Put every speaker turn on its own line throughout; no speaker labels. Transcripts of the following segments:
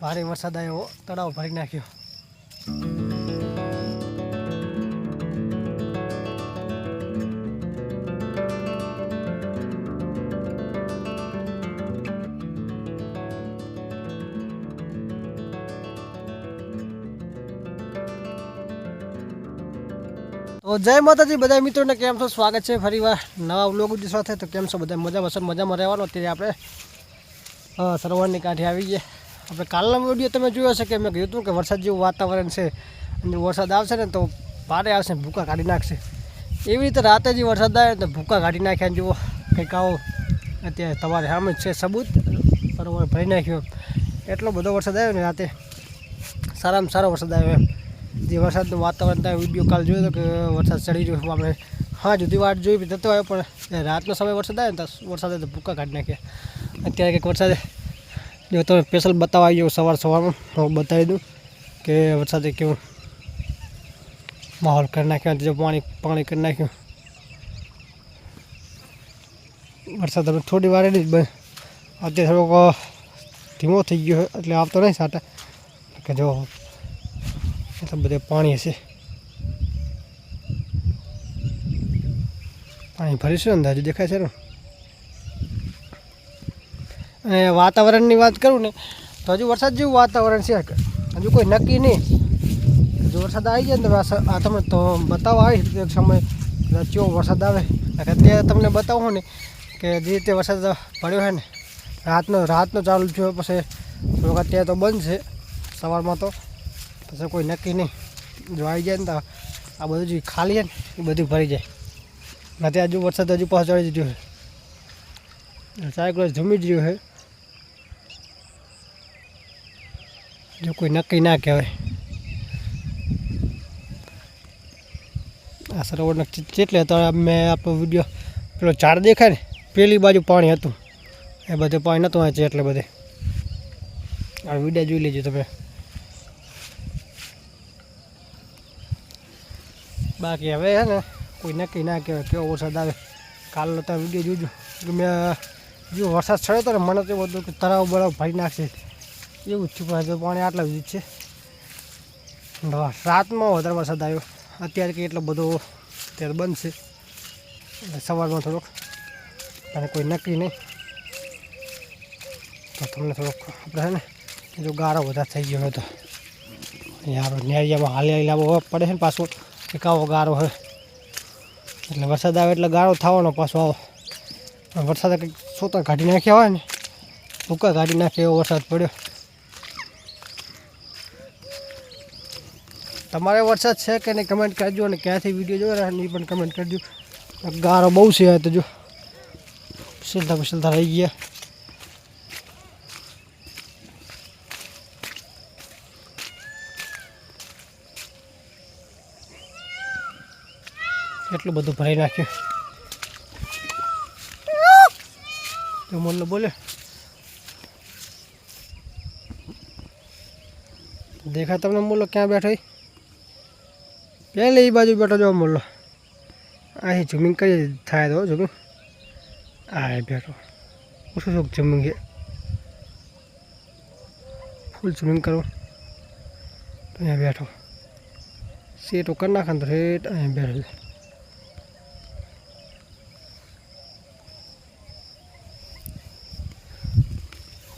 ભારે વરસાદ આવ્યો, તળાવ ભરી નાખ્યો. તો જય માતાજી બધા મિત્રોને કેમ છો? સ્વાગત છે ફરીવાર નવા વ્લોગ સાથે. તો કેમ છો? બધા મજામાં છો? મજામાં રહેવાનો? અત્યારે આપણે સરોવરની કાંઠે આવી ગયા. આપણે કાલનો વીડિયો તમે જોયો હશે કે મેં કહ્યું હતું કે વરસાદ જેવું વાતાવરણ છે અને વરસાદ આવશે ને તો ભારે આવશે ભૂકા કાઢી નાખશે. એવી રીતે રાતે જે વરસાદ આવે તો ભૂકા કાઢી નાખ્યા જુઓ, કંઈક આવો. અત્યારે તમારે સામે છે સબૂત, બરોબર, ભરી નાખ્યો. એટલો બધો વરસાદ આવ્યો ને રાતે. સારામાં સારો વરસાદ આવ્યો એમ. જે વરસાદનું વાતાવરણ થાય, વીડિયો કાલ જોયો હતો કે વરસાદ ચડી રહ્યો આપણે હા જુદી વાટ જોઈ થતો આવ્યો પણ રાતનો સમય વરસાદ આવે ને તો વરસાદે તો ભૂકા કાઢી નાખ્યા. અત્યારે કંઈક વરસાદે જો તમે સ્પેશિયલ બતાવવા આવી ગયો સવાર સવારમાં હું બતાવી દઉં કે વરસાદે કેવું માહોલ કરી નાખ્યો જો પાણી પાણી કરી નાખ્યું. વરસાદ હવે થોડી વાર જ અત્યારે થોડોક ધીમો થઈ ગયો એટલે આવતો નહીં સાટા. કે જો, એટલે બધે પાણી હશે. પાણી ભરીશું અંદાજે દેખાય છે ને? અને વાતાવરણની વાત કરું ને, તો હજુ વરસાદ જેવું વાતાવરણ છે હજુ કોઈ નક્કી નહીં. જો વરસાદ આવી જાય ને, તો આ- તમે તો બતાવવા આવી એક સમય ચો વરસાદ આવે. અત્યારે તમને બતાવો ને, કે જે રીતે વરસાદ પડ્યો છે ને, રાતનો રાતનો ચાલુ થયો, પછી અત્યારે તો બંધ છે, સવારમાં તો. પછી કોઈ નક્કી નહીં. જો આવી જાય ને, તો આ બધું જે ખાલી છે ને, એ બધું ભરી જાય. નથી હજુ વરસાદ હજુ પહોંચાડી રહ્યો છે. સાયકલ જમી જ રહ્યો છે. જો કોઈ નક્કી ના કહેવાય. આ સરોવરના ચેટલે તો મેં આપણો વીડિયો પેલો ઝાડ દેખાય ને, પેલી બાજુ પાણી હતું. એ બધે પાણી નહોતું વાંચે એટલે બધે. આ વીડિયો જોઈ લેજો તમે. બાકી હવે છે ને, કોઈ નક્કી ના કહેવાય કેવો વરસાદ આવે. કાલનો તમે વીડિયો જોજો. મેં જો વરસાદ છડ્યો હતો ને મને તો એવું હતું કે તળાવ બળાવ ભરી નાખશે. એવું જ થયું પણ પાણી આટલા સુધી છે. રાતમાં વધારે વરસાદ આવ્યો. અત્યારે કે એટલો બધો અત્યારે બંધ છે સવારમાં થોડોક, અને કોઈ નક્કી નહીં. તો તમને થોડોક આપણે છે ને જો ગારો વધારે થઈ ગયો હોય તો. યાર નેરિયામાં હાલી લાવવો પડે છે ને પાછો એક આવો ગારો હોય. એટલે વરસાદ આવે એટલે ગારો થવાનો પાછો આવો. વરસાદ કંઈક સોતા કાઢી નાખ્યા હોય ને, ભૂકા કાઢી નાખે એવો વરસાદ પડ્યો. તમારે વરસાદ છે કે નહીં કમેન્ટ કરજો અને ક્યાંથી વીડિયો જોયો ને એ પણ કમેન્ટ કરજો. ગારો બહુ છે તો જો. પીસલતા પીસલતા રહી ગયા. એટલું બધું ભરાઈ નાખ્યું. તો મોલ્લો બોલે દેખાય તમને મોલ્લો ક્યાં બેઠો ઈ? પહેલે એ બાજુ બેઠો જો મોલ્લો અહીં ઝૂમિંગ કરી થાય તો ઝૂમિંગ આ બેઠો. ઓછું શું ઝૂમિંગ છે? ફૂલ ઝૂમિંગ કરો. અહીંયા બેઠો. સેટો કરી નાખે તો રેટ અહીંયા બેઠો છે.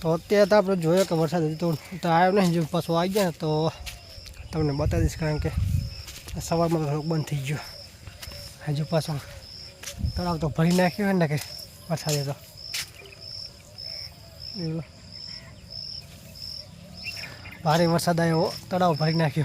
તો અત્યારે તો આપણે જોયો કે વરસાદ હજી તો આવ્યો નહીં જો પાછો આવી ગયા તો તમને બતાવી દઈશ કારણ કે સવારમાં થોડુંક બંધ થઈ ગયો. હજુ પાછો તળાવ તો ભરી નાખ્યો હોય ને કે વરસાદે તો. ભારે વરસાદ આવ્યો, તળાવ ભરી નાખ્યો.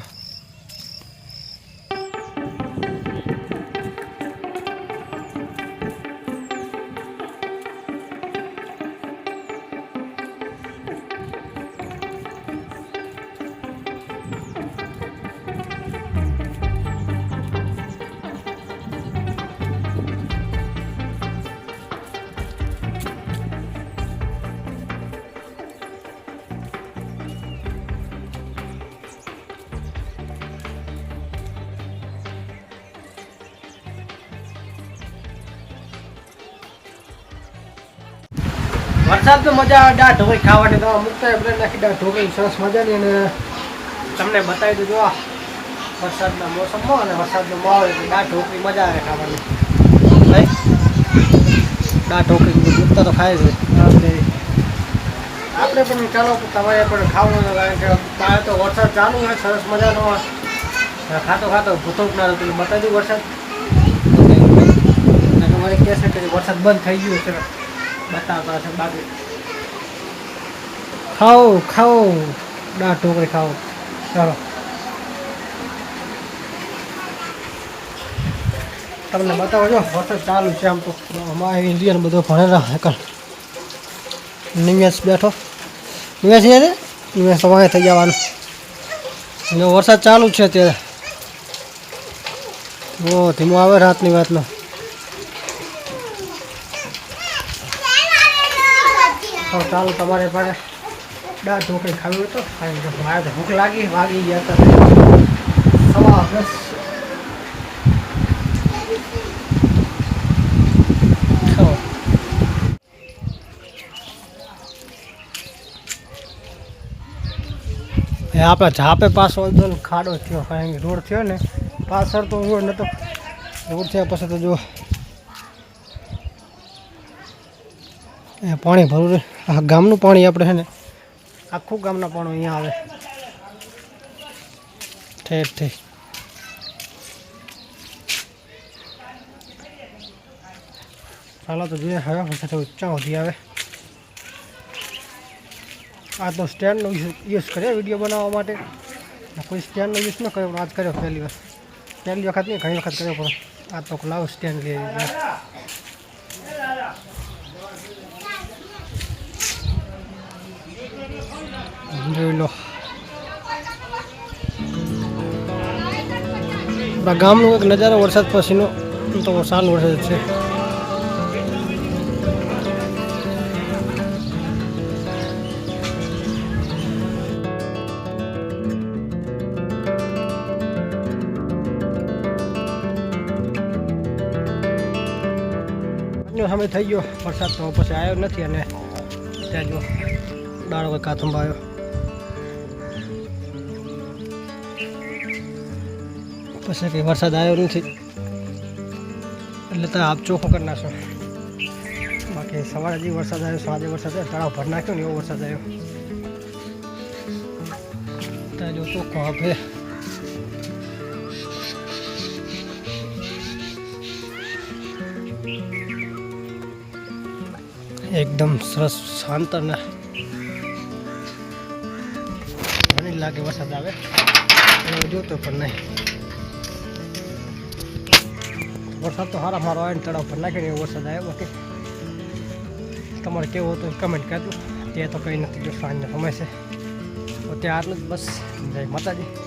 વરસાદમાં મજા આવે દાળ ઢોકળી ખાવાની તો. મુકતા આપણે નાખી દાળ ઢોકળી સરસ મજાની અને તમને બતાવી દઉં જોવા વરસાદના મોસમમાં અને વરસાદનો માહોલ એટલે દાળ ઢોકળી મજા આવે ખાવાની. દાળ ઢોકળી મુકતા તો ખાય છે. આપણે પણ ચાલો તમારે પણ ખાવાનું કારણ કે મારે તો વરસાદ ચાલુ હોય સરસ મજાનો. ખાતો ખાતો ભૂતો ના બતાવી દઉં વરસાદ. તમારે કહેશે કે વરસાદ બંધ થઈ ગયો છે. બતાવતા છે બાકી. ખાઓ ખાઓ. દાળ ઢોકળી ખાઓ. ચાલો. તમને બતાવો છો, વરસાદ ચાલુ છે આમ તો. અમારે ઇન્ડિયન બધો ભણેલા હેકલ નિમેશ બેઠો. નિમેશ છે? ને નિમેશ તમારે થઈ જવાનું. અને વરસાદ ચાલુ છે અત્યારે. ધીમો આવે રાતની વાતનો. તો ચાલો તમારે પાસે દાળ ઢોકળી ખાવી હોય તો ખાઈ લો. મારે તો ભૂખ લાગી, વાગી ગયા હતા સવા દસ. આપણે ઝાપે પાછો એકદમ ખાડો થયો કારણ કે રોડ થયો ને, પાછળ તો રોડ નહોતો રોડ થયા પછી તો જો એ પાણી ભરવું રે આ ગામનું પાણી આપણે છે ને આખું ગામના પાણી અહીંયા આવે. ઠેર ઠેર. ચાલો તો જોઈએ હવે પછી તો ઊંચા સુધી આવે. આ તો સ્ટેન્ડનો યુઝ કર્યો વીડિયો બનાવવા માટે. કોઈ સ્ટેન્ડનો યુઝ ન કર્યો પણ આજ કર્યો પહેલી વાર પહેલી વખત નહીં, ઘણી વખત કર્યો પણ આ તો લાવ સ્ટેન્ડ લઈ જોઈ લો આપણા ગામનો એક નજારો વરસાદ પછીનો તો સારો વરસાદ છે. સમય થઈ ગયો. વરસાદ તો પછી આવ્યો નથી અને ત્યાં જો દાડો કોઈ આવ્યો. પછી કંઈ વરસાદ આવ્યો નથી. એટલે તો આપ ચોખ્ખો કરી નાખશો. બાકી સવારે જે વરસાદ આવ્યો, સાંજે વરસાદ આવ્યો, તળાવ ભર નાખ્યો ને એવો વરસાદ આવ્યો. ત્યાં જો ચોખ્ખો આપે એકદમ સરસ શાંત અને મને લાગે વરસાદ આવે. એવો જોતો પણ નહીં. વરસાદ તો સારા મારો આવે ને તળાવ પર નાખીને એવો વરસાદ આવ્યો ઓકે તમારે કેવું હતું કમેન્ટ કરજો. તે તો કંઈ નથી, જો સાંજનો સમય છે. તો ત્યાં આટલું જ બસ. જય માતાજી.